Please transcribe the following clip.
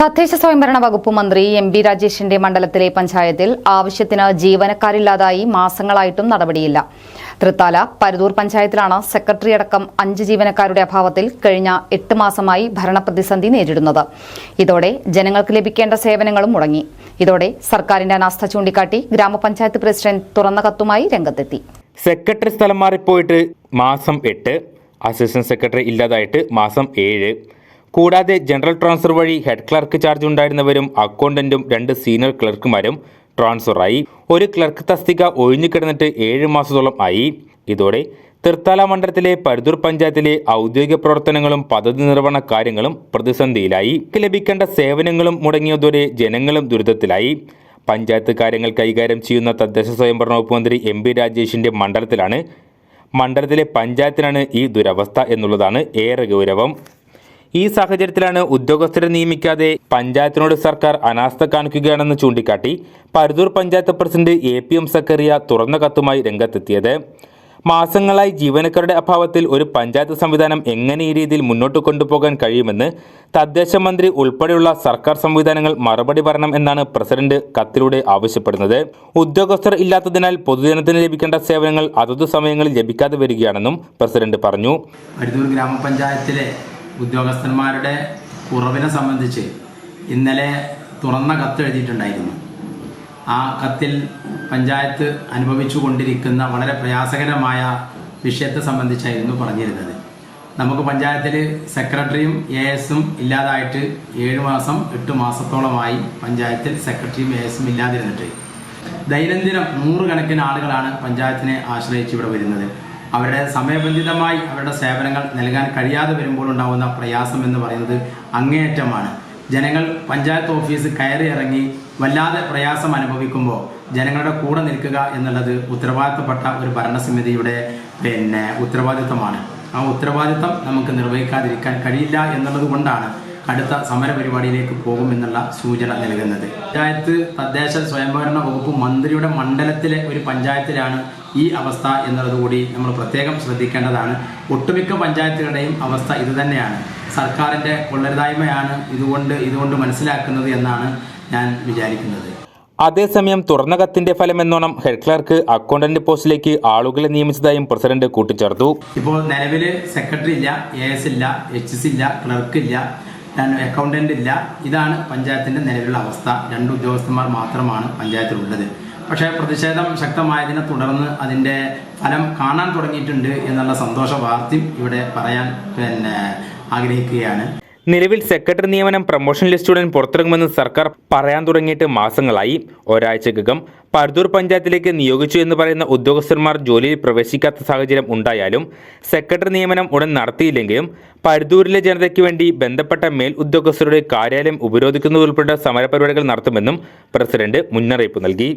തദ്ദേശ സ്വയംഭരണ വകുപ്പ് മന്ത്രി എം ബി രാജേഷിന്റെ മണ്ഡലത്തിലെ പഞ്ചായത്തിൽ ആവശ്യത്തിന് ജീവനക്കാരില്ലാതായി മാസങ്ങളായിട്ടും നടപടിയില്ല. തൃത്താല പരുതൂർ പഞ്ചായത്തിലാണ് സെക്രട്ടറി അടക്കം അഞ്ച് ജീവനക്കാരുടെ അഭാവത്തിൽ കഴിഞ്ഞ എട്ട് മാസമായി ഭരണപ്രതിസന്ധി നേരിടുന്നത്. ഇതോടെ ജനങ്ങൾക്ക് ലഭിക്കേണ്ട സേവനങ്ങളും മുടങ്ങി. ഇതോടെ സർക്കാരിന്റെ അനാസ്ഥ ചൂണ്ടിക്കാട്ടി ഗ്രാമപഞ്ചായത്ത് പ്രസിഡന്റ് തുറന്ന കത്തുമായി രംഗത്തെത്തി. സെക്രട്ടറി സ്ഥലം മാറിപ്പോയിട്ട് മാസം എട്ട് അസിസ്റ്റന്റ് സെക്രട്ടറി ഇല്ലാതായിട്ട് മാസം ഏഴ് കൂടാതെ ജനറൽ ട്രാൻസ്ഫർ വഴി ഹെഡ് ക്ലർക്ക് ചാർജ് ഉണ്ടായിരുന്നവരും അക്കൗണ്ടന്റും രണ്ട് സീനിയർ ക്ലർക്കുമാരും ട്രാൻസ്ഫറായി. ഒരു ക്ലർക്ക് തസ്തിക ഒഴിഞ്ഞു കിടന്നിട്ട് ഏഴ് മാസത്തോളം ആയി. ഇതോടെ തൃത്താല മണ്ഡലത്തിലെ പരുതൂർ പഞ്ചായത്തിലെ ഔദ്യോഗിക പ്രവർത്തനങ്ങളും പദ്ധതി നിർവഹണ കാര്യങ്ങളും പ്രതിസന്ധിയിലായി. ലഭിക്കേണ്ട സേവനങ്ങളും മുടങ്ങിയതോടെ ജനങ്ങളും ദുരിതത്തിലായി. പഞ്ചായത്ത് കാര്യങ്ങൾ കൈകാര്യം ചെയ്യുന്ന തദ്ദേശ സ്വയംഭരണ വകുപ്പ് മന്ത്രി എം പി രാജേഷിന്റെ മണ്ഡലത്തിലാണ്. മണ്ഡലത്തിലെ പഞ്ചായത്തിനാണ് ഈ ദുരവസ്ഥ എന്നുള്ളതാണ് ഏറെ ഗൗരവം. ഈ സാഹചര്യത്തിലാണ് ഉദ്യോഗസ്ഥരെ നിയമിക്കാതെ പഞ്ചായത്തിനോട് സർക്കാർ അനാസ്ഥ കാണിക്കുകയാണെന്ന് ചൂണ്ടിക്കാട്ടി Paruthur panchayat president A P M Zacharia തുറന്ന കത്തുമായി രംഗത്തെത്തിയത്. മാസങ്ങളായി ജീവനക്കാരുടെ അഭാവത്തിൽ ഒരു പഞ്ചായത്ത് സംവിധാനം എങ്ങനെ ഈ രീതിയിൽ മുന്നോട്ട് കൊണ്ടുപോകാൻ കഴിയുമെന്ന് തദ്ദേശ മന്ത്രി ഉൾപ്പെടെയുള്ള സർക്കാർ സംവിധാനങ്ങൾ മറുപടി പറയണം എന്നാണ് പ്രസിഡന്റ് കത്തിലൂടെ ആവശ്യപ്പെടുന്നത്. ഉദ്യോഗസ്ഥർ ഇല്ലാത്തതിനാൽ പൊതുജനത്തിന് ലഭിക്കേണ്ട സേവനങ്ങൾ അതത് സമയങ്ങളിൽ ലഭിക്കാതെ വരികയാണെന്നും പ്രസിഡന്റ് പറഞ്ഞു. ഗ്രാമപഞ്ചായത്തിലെ ഉദ്യോഗസ്ഥന്മാരുടെ കുറവിനെ സംബന്ധിച്ച് ഇന്നലെ തുറന്ന കത്ത് എഴുതിയിട്ടുണ്ടായിരുന്നു. ആ കത്തിൽ പഞ്ചായത്ത് അനുഭവിച്ചു കൊണ്ടിരിക്കുന്ന വളരെ പ്രയാസകരമായ വിഷയത്തെ സംബന്ധിച്ചായിരുന്നു പറഞ്ഞിരുന്നത്. നമുക്ക് പഞ്ചായത്തിൽ സെക്രട്ടറിയും എ എസും ഇല്ലാതായിട്ട് ഏഴ് മാസം എട്ട് മാസത്തോളമായി പഞ്ചായത്തിൽ സെക്രട്ടറിയും എ എസും ഇല്ലാതിരുന്നിട്ട്. ദൈനംദിനം നൂറുകണക്കിന് ആളുകളാണ് പഞ്ചായത്തിനെ ആശ്രയിച്ച് ഇവിടെ വരുന്നത്. അവരുടെ സമയബന്ധിതമായി അവരുടെ സേവനങ്ങൾ നൽകാൻ കഴിയാതെ വരുമ്പോൾ ഉണ്ടാകുന്ന പ്രയാസം എന്ന് പറയുന്നത് അങ്ങേയറ്റമാണ്. ജനങ്ങൾ പഞ്ചായത്ത് ഓഫീസ് കയറി ഇറങ്ങി വല്ലാതെ പ്രയാസം അനുഭവിക്കുമ്പോൾ ജനങ്ങളുടെ കൂടെ നിൽക്കുക എന്നുള്ളത് ഉത്തരവാദിത്തപ്പെട്ട ഒരു ഭരണസമിതിയുടെ പിന്നെ ഉത്തരവാദിത്തമാണ്. ആ ഉത്തരവാദിത്തം നമുക്ക് നിർവഹിക്കാതിരിക്കാൻ കഴിയില്ല എന്നുള്ളത് കൊണ്ടാണ് അടുത്ത സമര പരിപാടിയിലേക്ക് പോകുമെന്നുള്ള സൂചന നൽകുന്നത്. പഞ്ചായത്ത് തദ്ദേശ സ്വയംഭരണ വകുപ്പ് മന്ത്രിയുടെ മണ്ഡലത്തിലെ ഒരു പഞ്ചായത്തിലാണ് ഈ അവസ്ഥ എന്നുള്ളതുകൂടി നമ്മൾ പ്രത്യേകം ശ്രദ്ധിക്കേണ്ടതാണ്. ഒട്ടുമിക്ക പഞ്ചായത്തുകളുടെയും അവസ്ഥ ഇതുതന്നെയാണ്. സർക്കാരിന്റെ കൊള്ളരുതായ്മയാണ് ഇതുകൊണ്ട് ഇതുകൊണ്ട് മനസ്സിലാക്കുന്നത് എന്നാണ് ഞാൻ വിചാരിക്കുന്നത്. അതേസമയം തുറന്ന കത്തിന്റെ ഫലമെന്നോണം ഹെഡ് ക്ലർക്ക് അക്കൗണ്ടന്റ് പോസ്റ്റിലേക്ക് ആളുകളെ നിയമിച്ചതായും പ്രസിഡന്റ് കൂട്ടിച്ചേർത്തു. ഇപ്പോൾ നിലവിൽ സെക്രട്ടറി ഇല്ല എ എസ് ഇല്ല എച്ച് എസ് ഇല്ല ക്ലർക്ക് ഇല്ല. അക്കൗണ്ടന്റ് ഇല്ല. ഇതാണ് പഞ്ചായത്തിന്റെ നിലവിലുള്ള അവസ്ഥ. രണ്ട് ഉദ്യോഗസ്ഥന്മാർ മാത്രമാണ് പഞ്ചായത്തിലുള്ളത്. പക്ഷേ പ്രതിഷേധം ശക്തമായതിനെ തുടർന്ന് അതിന്റെ ഫലം കാണാൻ തുടങ്ങിയിട്ടുണ്ട് എന്നുള്ള സന്തോഷ വാർത്തയും ഇവിടെ പറയാൻ പിന്നെ ആഗ്രഹിക്കുകയാണ്. നിലവിൽ സെക്രട്ടറി നിയമനം പ്രൊമോഷൻ ലിസ്റ്റുടൻ പുറത്തിറങ്ങുമെന്ന് സർക്കാർ പറയാൻ തുടങ്ങിയിട്ട് മാസങ്ങളായി. ഒരാഴ്ചക്കകം പർദൂർ പഞ്ചായത്തിലേക്ക് നിയോഗിച്ചു എന്ന് പറയുന്ന ഉദ്യോഗസ്ഥന്മാർ ജോലിയിൽ പ്രവേശിക്കാത്ത സാഹചര്യം ഉണ്ടായാലും സെക്രട്ടറി നിയമനം ഉടൻ നടത്തിയില്ലെങ്കിലും പരുതൂരിലെ ജനതയ്ക്ക് വേണ്ടി ബന്ധപ്പെട്ട മേൽ ഉദ്യോഗസ്ഥരുടെ കാര്യാലയം ഉപരോധിക്കുന്നതുൾപ്പെടെ സമരപരിപാടികൾ നടത്തുമെന്നും പ്രസിഡന്റ് മുന്നറിയിപ്പ് നൽകി.